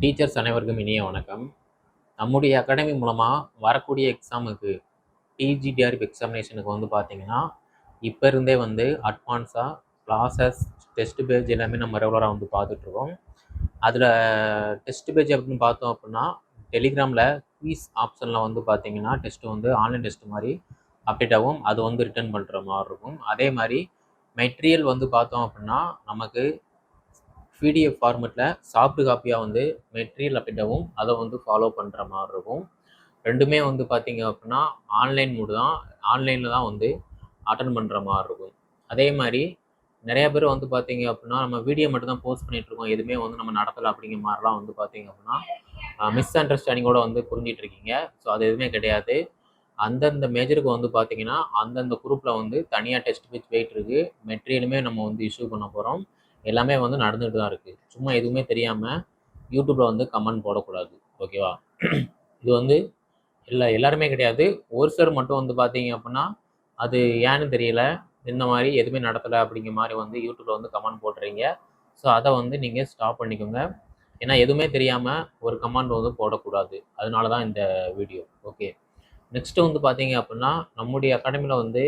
Teachers அனைவருக்கும் இனிய வணக்கம். நம்முடைய அகாடமி மூலமாக வரக்கூடிய எக்ஸாமுக்கு டிஜிடிஆர்பி எக்ஸாமினேஷனுக்கு வந்து பார்த்தீங்கன்னா இப்போ இருந்தே வந்து அட்வான்ஸாக க்ளாஸஸ் டெஸ்ட் பேஜ் எல்லாமே நம்ம ரெகுலராக வந்து பார்த்துட்ருக்கோம் அதில் டெஸ்ட் பேஜ் அப்படின்னு பார்த்தோம் அப்படின்னா டெலிகிராமில் குவீஸ் ஆப்ஷனில் வந்து பார்த்தீங்கன்னா டெஸ்ட்டு வந்து ஆன்லைன் டெஸ்ட் மாதிரி அப்டேட் ஆகும். அது வந்து ரிட்டர்ன் பண்ணுற மாதிரி இருக்கும். அதே மாதிரி மெட்டீரியல் வந்து பார்த்தோம் அப்படின்னா நமக்கு பிடிஎஃப் ஃபார்மெட்டில் சாஃப்ட் காப்பியாக வந்து மெட்டீரியல் அப்டேட்டாகவும் அதை வந்து ஃபாலோ பண்ணுற மாதிரி இருக்கும். ரெண்டுமே வந்து பார்த்திங்க அப்படின்னா ஆன்லைன் மூடு தான். ஆன்லைனில் தான் வந்து அட்டன் பண்ணுற மாதிரி இருக்கும். அதே மாதிரி நிறைய பேர் வந்து பார்த்திங்க அப்படின்னா நம்ம வீடியோ மட்டும் தான் போஸ்ட் பண்ணிகிட்ருக்கோம் இருக்கோம். எதுவுமே வந்து நம்ம நடத்தலை அப்படிங்கிற மாதிரிலாம் வந்து பார்த்திங்க அப்படின்னா மிஸ் அண்டர்ஸ்டாண்டிங்கோட வந்து புரிஞ்சிட்ருக்கீங்க ஸோ அது எதுவுமே கிடையாது. அந்தந்த மேஜருக்கு வந்து பார்த்திங்கன்னா அந்தந்த குரூப்பில் வந்து தனியாக டெஸ்ட் பேஜ் போயிட்டுருக்கு மெட்டீரியலுமே நம்ம வந்து இஷ்யூ பண்ண போகிறோம் எல்லாமே வந்து நடந்துகிட்டு தான் இருக்குது சும்மா எதுவுமே தெரியாமல் யூடியூப்பில் வந்து கமெண்ட் போடக்கூடாது. ஓகேவா? இது வந்து இல்லை எல்லாருமே கிடையாது. ஒரு சிலர் மட்டும் வந்து பார்த்தீங்க அப்படின்னா அது ஏன்னு தெரியல. இந்த மாதிரி எதுவுமே நடத்தலை அப்படிங்கிற மாதிரி வந்து யூடியூப்பில் வந்து கமெண்ட் போடுறீங்க. ஸோ அதை வந்து நீங்கள் ஸ்டாப் பண்ணிக்கோங்க. ஏன்னா எதுவுமே தெரியாமல் ஒரு கமெண்ட் வந்து போடக்கூடாது. அதனால தான் இந்த வீடியோ. ஓகே. நெக்ஸ்ட்டு வந்து பார்த்தீங்க அப்படின்னா நம்முடைய அகாடமியில் வந்து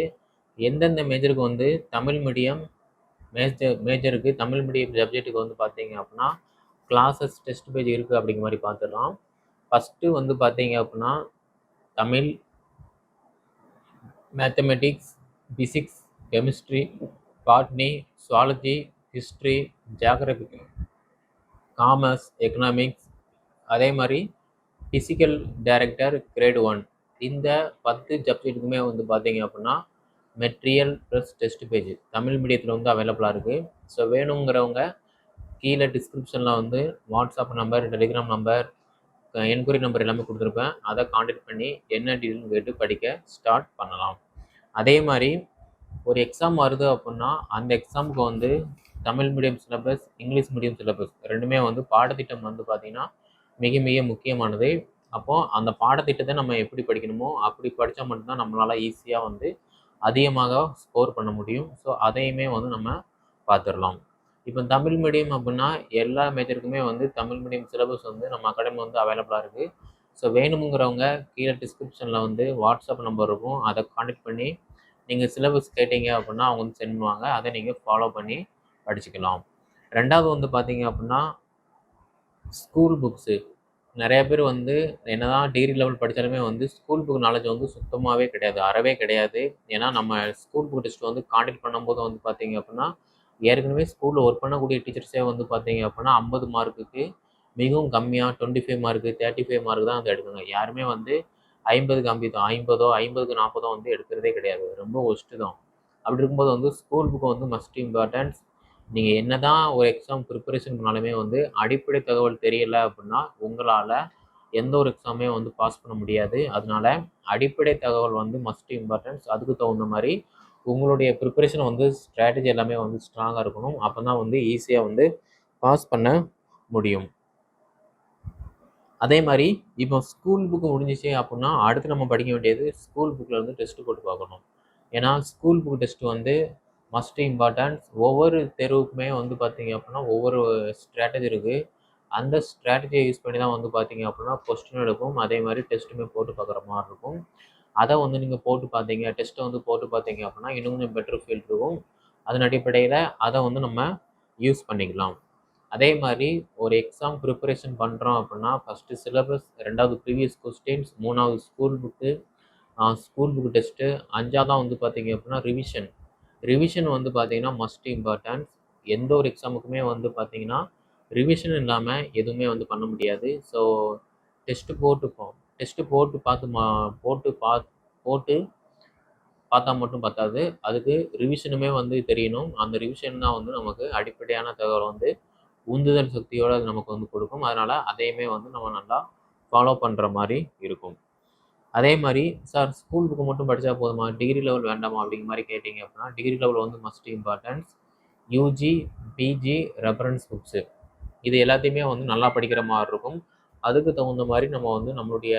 எந்தெந்த மேஜருக்கு வந்து தமிழ் மீடியம் மேஜர் மேஜருக்கு தமிழ் மீடியம் சப்ஜெக்ட்டுக்கு வந்து பார்த்தீங்க அப்படின்னா கிளாஸஸ் டெஸ்ட் பேஜ் இருக்குது அப்படிங்கிற மாதிரி பார்த்துடலாம். ஃபஸ்ட்டு வந்து பார்த்தீங்க அப்படின்னா Tamil mathematics physics chemistry botany zoology history geography commerce economics அதே மாதிரி ஃபிசிக்கல் டைரக்டர் கிரேட் ஒன் இந்த பத்து சப்ஜெக்ட்டுக்குமே வந்து பார்த்தீங்க அப்படின்னா material plus test page Tamil மீடியத்தில் வந்து அவைலபிளாக இருக்குது ஸோ வேணுங்கிறவங்க கீழே டிஸ்கிரிப்ஷனில் வந்து WhatsApp number Telegram number enquiry number எல்லாமே கொடுத்துருப்பேன். அதை காண்டாக்ட் பண்ணி என்ன டீட்டெயில் கேட்டு படிக்க ஸ்டார்ட் பண்ணலாம். அதே மாதிரி ஒரு எக்ஸாம் வருது அப்படின்னா அந்த எக்ஸாமுக்கு வந்து Tamil medium syllabus English medium syllabus ரெண்டுமே வந்து பாடத்திட்டம் வந்து பார்த்திங்கன்னா மிக மிக முக்கியமானது. அப்போது அந்த பாடத்திட்டத்தை நம்ம எப்படி படிக்கணுமோ அப்படி படித்தா மட்டும்தான் நம்மளால் ஈஸியாக வந்து அதிகமாக ஸ்கோர் பண்ண முடியும். ஸோ அதையுமே வந்து நம்ம பார்த்துடலாம். இப்போ தமிழ் மீடியம் அப்படின்னா எல்லா மேஜருக்குமே வந்து தமிழ் மீடியம் சிலபஸ் வந்து நம்ம அகாடமி வந்து அவைலபிளாக இருக்குது ஸோ வேணுங்கிறவங்க கீழே டிஸ்கிரிப்ஷனில் வந்து வாட்ஸ்அப் நம்பர் இருக்கும். அதை காண்டக்ட் பண்ணி நீங்கள் சிலபஸ் கேட்டீங்க அப்படின்னா அவங்க வந்து சென்ட் பண்ணுவாங்க. அதை நீங்கள் ஃபாலோ பண்ணி படிச்சுக்கலாம். ரெண்டாவது வந்து பார்த்தீங்க அப்படின்னா ஸ்கூல் புக்ஸு நிறைய பேர் வந்து என்னதான் டிகிரி லெவல் படித்தாலுமே வந்து ஸ்கூல் புக் நாலேஜ் வந்து சுத்தமாகவே கிடையாது அறவே கிடையாது. ஏன்னா நம்ம ஸ்கூல் புக் டெஸ்ட் வந்து காண்டக்ட் பண்ணும்போது வந்து பார்த்தீங்க அப்படின்னா ஏற்கனவே ஸ்கூலில் ஒர்க் பண்ணக்கூடிய டீச்சர்ஸே வந்து பார்த்தீங்க அப்படின்னா ஐம்பது மார்க்குக்கு மிகவும் கம்மியாக twenty five mark thirty five mark தான் வந்து எடுக்குங்க யாருமே வந்து ஐம்பதுக்கு தான் ஐம்பதோ ஐம்பதுக்கு நாற்பதோ வந்து எடுக்கிறதே கிடையாது. ரொம்ப ஒஸ்ட்டு தான். அப்படி இருக்கும்போது வந்து ஸ்கூல் புக்கு வந்து மஸ்ட் இம்பார்ட்டன்ஸ் நீங்கள் என்ன தான் ஒரு எக்ஸாம் ப்ரிப்பரேஷன் பண்ணாலுமே வந்து அடிப்படை தகவல் தெரியல அப்படின்னா உங்களால் எந்த ஒரு எக்ஸாமே வந்து பாஸ் பண்ண முடியாது. அதனால அடிப்படை தகவல் வந்து மஸ்ட் இம்பார்ட்டன்ஸ் அதுக்கு தகுந்த மாதிரி உங்களுடைய ப்ரிப்பரேஷன் வந்து ஸ்ட்ராட்டஜி எல்லாமே வந்து ஸ்ட்ராங்காக இருக்கணும். அப்போ தான் வந்து ஈஸியாக வந்து பாஸ் பண்ண முடியும். அதே மாதிரி இப்போ ஸ்கூல் புக்கு முடிஞ்சிச்சு அப்படின்னா அடுத்து நம்ம படிக்க வேண்டியது ஸ்கூல் புக்கில் வந்து டெஸ்ட்டு போட்டு பார்க்கணும். ஏன்னா ஸ்கூல் புக் டெஸ்ட்டு வந்து மஸ்ட் இம்பார்ட்டன்ஸ் ஒவ்வொரு தெருவுக்குமே வந்து பார்த்தீங்க அப்படின்னா ஒவ்வொரு ஸ்ட்ராட்டஜி இருக்குது அந்த ஸ்ட்ராட்டஜியை யூஸ் பண்ணி தான் வந்து பார்த்தீங்க அப்படின்னா கொஸ்டின் எடுக்கும். அதே மாதிரி டெஸ்ட்டுமே போட்டு பார்க்குற மாதிரி இருக்கும். அதை வந்து நீங்கள் போட்டு பார்த்தீங்க டெஸ்ட்டை வந்து போட்டு பார்த்தீங்க அப்படின்னா இன்னும் கொஞ்சம் பெட்டர் ஃபீல் இருக்கும். அதன் அடிப்படையில் அதை வந்து நம்ம யூஸ் பண்ணிக்கலாம். அதே மாதிரி ஒரு எக்ஸாம் ப்ரிப்பரேஷன் பண்ணுறோம் அப்படின்னா ஃபஸ்ட்டு சிலபஸ் ரெண்டாவது ப்ரீவியஸ் கொஸ்டின்ஸ் மூணாவது school book school book test அஞ்சாவதாக வந்து பார்த்தீங்க அப்படின்னா ரிவிஷன் ரிவிஷன் வந்து பார்த்தீங்கன்னா மஸ்ட் இம்பார்ட்டன்ஸ் எந்த ஒரு எக்ஸாமுக்குமே வந்து பார்த்தீங்கன்னா ரிவிஷன் இல்லாமல் எதுவுமே வந்து பண்ண முடியாது. ஸோ டெஸ்ட்டு போட்டுப்போம் டெஸ்ட்டு போட்டு பார்த்து மா போட்டு பா போட்டு பார்த்தா மட்டும் பத்தாது. அதுக்கு ரிவிஷனுமே வந்து தெரியணும். அந்த ரிவிஷன் தான் வந்து நமக்கு அடிப்படையான தகவல் வந்து உந்துதல் சக்தியோடு அது நமக்கு வந்து கொடுக்கும். அதனால் அதையுமே வந்து நம்ம நல்லா ஃபாலோ பண்ணுற மாதிரி இருக்கும். அதே மாதிரி சார் ஸ்கூல் புக்கு மட்டும் படித்தா போதுமா? டிகிரி லெவல் வேண்டாமா? அப்படிங்கிற மாதிரி கேட்டிங்க அப்படின்னா டிகிரி லெவல் வந்து must importance UG PG reference books இது எல்லாத்தையுமே வந்து நல்லா படிக்கிற மாதிரி இருக்கும். அதுக்கு தகுந்த மாதிரி நம்ம வந்து நம்மளுடைய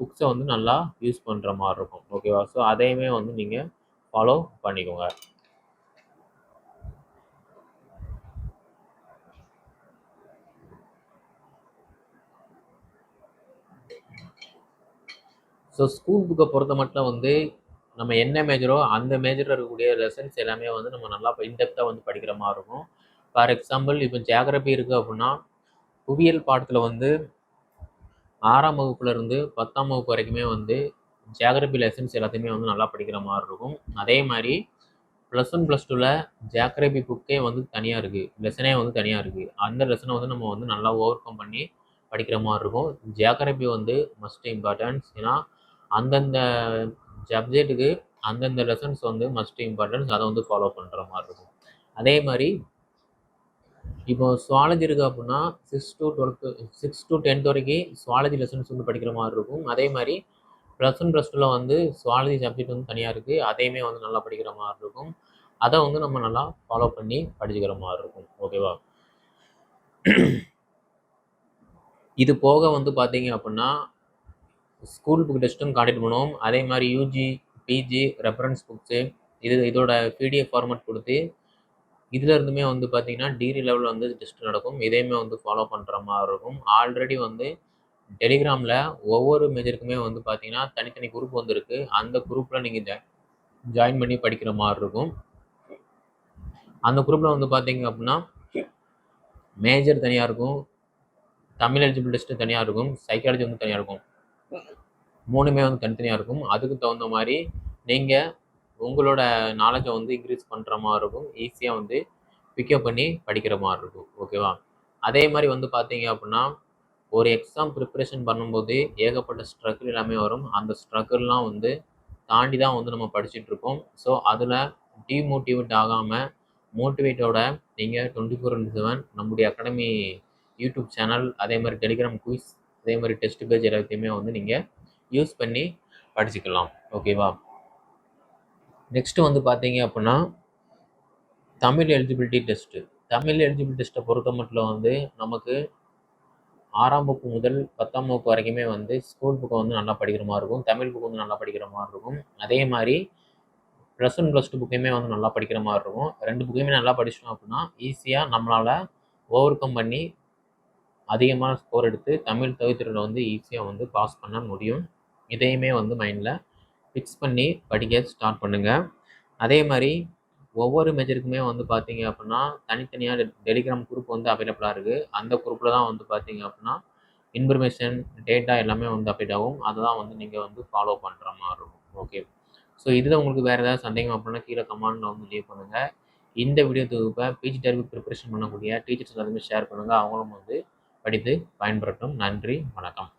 புக்ஸை வந்து நல்லா யூஸ் பண்ணுற மாதிரி இருக்கும். ஓகேவா ஸோ அதையுமே வந்து நீங்கள் ஃபாலோ பண்ணிக்கோங்க. ஸோ ஸ்கூல் புக்கை பொறுத்த மட்டும் வந்து நம்ம என்ன மேஜரோ அந்த மேஜரில் இருக்கக்கூடிய லெசன்ஸ் எல்லாமே வந்து நம்ம நல்லா இன்டெப்த்தாக வந்து படிக்கிற மாதிரி இருக்கும். ஃபார் எக்ஸாம்பிள் இப்போ ஜியாகிரபி இருக்குது அப்படின்னா புவியியல் பாடத்தில் வந்து ஆறாம் வகுப்புலேருந்து பத்தாம் வகுப்பு வரைக்குமே வந்து ஜியாகிரபி லெசன்ஸ் எல்லாத்தையுமே வந்து நல்லா படிக்கிற மாதிரி இருக்கும். அதே மாதிரி ப்ளஸ் ஒன் ப்ளஸ் டூவில் ஜியாகிரபி புக்கே வந்து தனியாக இருக்குது லெசனே வந்து தனியாக இருக்குது அந்த லெசனை வந்து நம்ம வந்து நல்லா ஓவர் கம் பண்ணி படிக்கிற மாதிரி இருக்கும். ஜியாகிரபி வந்து மஸ்ட் இம்பார்ட்டன்ஸ் ஏன்னா அந்தந்த சப்ஜெக்ட்டுக்கு அந்தந்த லெசன்ஸ் வந்து மஸ்ட் இம்பார்ட்டன்ஸ் அதை வந்து ஃபாலோ பண்ணுற மாதிரி இருக்கும். அதே மாதிரி இப்போ சுவாலஜி இருக்குது அப்படின்னா six to twelfth six to tenth வரைக்கும் சுவாலஜி லெசன்ஸ் வந்து படிக்கிற மாதிரி இருக்கும். அதே மாதிரி ப்ளஸ் ஒன் ப்ளஸ் டூவில் வந்து சுவாலஜி சப்ஜெக்ட் வந்து தனியாக இருக்குது அதையுமே வந்து நல்லா படிக்கிற மாதிரி இருக்கும். அதை வந்து நம்ம நல்லா ஃபாலோ பண்ணி படிச்சுக்கிற மாதிரி இருக்கும். ஓகேவா இது போக வந்து பார்த்தீங்க அப்படின்னா ஸ்கூல் புக் டெஸ்ட்டும் காண்டக்ட் பண்ணுவோம். அதே மாதிரி யூஜி பிஜி ரெஃபரன்ஸ் புக்ஸு இது இதோட பிடிஎஃப் ஃபார்மேட் கொடுத்து இதில் இருந்துமே வந்து பார்த்தீங்கன்னா டிகிரி லெவலில் வந்து டெஸ்ட் நடக்கும். இதையுமே வந்து ஃபாலோ பண்ணுற மாதிரி இருக்கும். ஆல்ரெடி வந்து டெலிகிராமில் ஒவ்வொரு மேஜருக்குமே வந்து பார்த்தீங்கன்னா தனித்தனி குரூப் வந்துருக்கு. அந்த குரூப்பில் நீங்கள் ஜா ஜாயின் பண்ணி படிக்கிற மாதிரி இருக்கும். அந்த குரூப்பில் வந்து பார்த்தீங்க அப்படின்னா மேஜர் தனியாக இருக்கும். தமிழ் எலிஜிபிள் டெஸ்ட்டு தனியாக இருக்கும். சைக்காலஜி வந்து தனியாக இருக்கும். மூணுமே வந்து தனித்தனியாக இருக்கும். அதுக்கு தகுந்த மாதிரி நீங்கள் உங்களோட நாலேஜை வந்து இன்க்ரீஸ் பண்ணுற மாதிரி இருக்கும். ஈஸியாக வந்து பிக்கப் பண்ணி படிக்கிற மாதிரி இருக்கும். ஓகேவா அதே மாதிரி வந்து பார்த்தீங்க அப்படின்னா ஒரு எக்ஸாம் ப்ரிப்பரேஷன் பண்ணும்போது ஏகப்பட்ட ஸ்ட்ரகிள் எல்லாமே வரும். அந்த ஸ்ட்ரகிள்லாம் வந்து தாண்டி தான் வந்து நம்ம படிச்சுட்ருக்கோம் ஸோ அதில் டிமோட்டிவேட் ஆகாமல் மோட்டிவேட்டோட நீங்கள் டுவெண்ட்டி ஃபோர் இன்ட்டு செவன் நம்முடைய அகாடமி யூடியூப் சேனல் அதே மாதிரி டெலிகிராம் குயிஸ் அதே மாதிரி டெஸ்ட் பேஜ் எல்லாத்தையுமே வந்து நீங்கள் யூஸ் பண்ணி படிச்சுக்கலாம். ஓகேவா நெக்ஸ்ட்டு வந்து பார்த்தீங்க அப்படின்னா Tamil eligibility test Tamil eligibility டெஸ்ட்டை பொறுத்த மட்டும் வந்து நமக்கு ஆறாம் வகுப்பு முதல் பத்தாம் வகுப்பு வரைக்குமே வந்து ஸ்கூல் புக்கை வந்து நல்லா படிக்கிற மாதிரி இருக்கும். தமிழ் புக்கு வந்து நல்லா படிக்கிற மாதிரி இருக்கும். அதே மாதிரி ப்ளஸ் ஒன் ப்ளஸ் டூ புக்கையுமே வந்து நல்லா படிக்கிற மாதிரி இருக்கும். ரெண்டு புக்கையுமே நல்லா படிச்சிட்டோம் அப்படின்னா ஈஸியாக நம்மளால் ஓவர் கம் பண்ணி அதிகமான ஸ்கோர் எடுத்து தமிழ் தவிர்த்துல வந்து ஈஸியாக வந்து பாஸ் பண்ண முடியும். இதையுமே வந்து மைண்டில் ஃபிக்ஸ் பண்ணி படிக்க ஸ்டார்ட் பண்ணுங்கள் அதே மாதிரி ஒவ்வொரு மெஜருக்குமே வந்து பார்த்தீங்க அப்படின்னா தனித்தனியாக டெலிகிராம் குரூப் வந்து அவைலபிளாக இருக்குது அந்த குரூப்பில் தான் வந்து பார்த்தீங்க அப்படின்னா இன்ஃபர்மேஷன் டேட்டா எல்லாமே வந்து அப்டேட் ஆகும். அதை தான் வந்து நீங்கள் வந்து ஃபாலோ பண்ணுற மாதிரி இருக்கும். ஓகே ஸோ இதில் உங்களுக்கு வேறு ஏதாவது சந்தேகம் அப்படின்னா கீழே கமெண்டில் வந்து லீவ் பண்ணுங்கள் இந்த வீடியோ தொகுப்பை பிஜி டெர்வி ப்ரிப்பரேஷன் பண்ணக்கூடிய டீச்சர்ஸ் எல்லாருமே ஷேர் பண்ணுங்கள் அவங்களும் வந்து படித்து பயன்படுத்தும் நன்றி. வணக்கம்.